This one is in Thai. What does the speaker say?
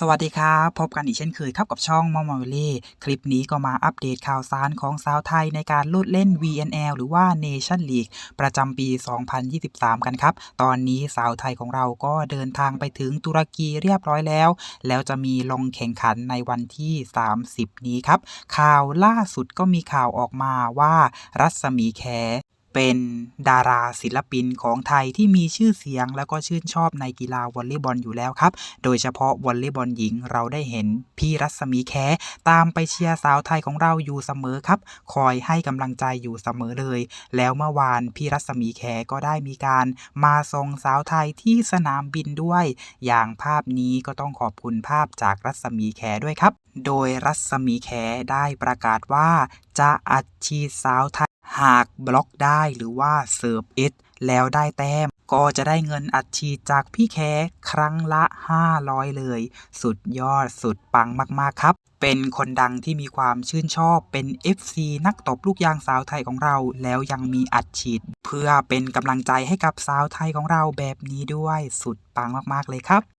สวัสดีครับ พบกันอีกเช่นเคยครับกับช่องมอมอวิลี่คลิปนี้ก็มาอัปเดตข่าวสารของสาวไทยในการลุดเล่น VNL หรือว่า Nation League ประจำปี 2023 กันครับ ตอนนี้สาวไทยของเราก็เดินทางไปถึงตุรกีเรียบร้อยแล้ว แล้วจะมีลงแข่งขันในวันที่ 30 นี้ครับ ข่าวล่าสุดก็มีข่าวออกมาว่ารัศมีแข เป็นดาราศิลปินของไทยที่มีชื่อเสียง แล้วก็ชื่นชอบในกีฬาวอลเลย์บอลอยู่แล้วครับ โดยเฉพาะวอลเลย์บอลหญิงเราได้เห็นพี่รัศมีแขตามไปเชียร์สาวไทยของเราอยู่เสมอครับ คอยให้กำลังใจอยู่เสมอเลย แล้วเมื่อวานพี่รัศมีแขก็ได้มีการมาส่งสาวไทยที่สนามบินด้วย อย่างภาพนี้ก็ต้องขอบคุณภาพจากรัศมีแขด้วยครับ โดยรัศมีแขได้ประกาศว่า จะอัดฉีดสาวไทย หากบล็อกได้หรือว่าเสิร์ฟเอสแล้วได้แต้ม ก็จะได้เงินอัดฉีดจากพี่แขครั้งละ 500 เลย สุดยอดสุดปังมาก ๆ ครับ เป็นคนดังที่มีความชื่นชอบเป็น FC นักตบลูกยางสาวไทยของเรา แล้วยังมีอัดฉีด เพื่อเป็นกำลังใจให้กับสาวไทยของเราแบบนี้ด้วยสุดปังมาก ๆ เลยครับ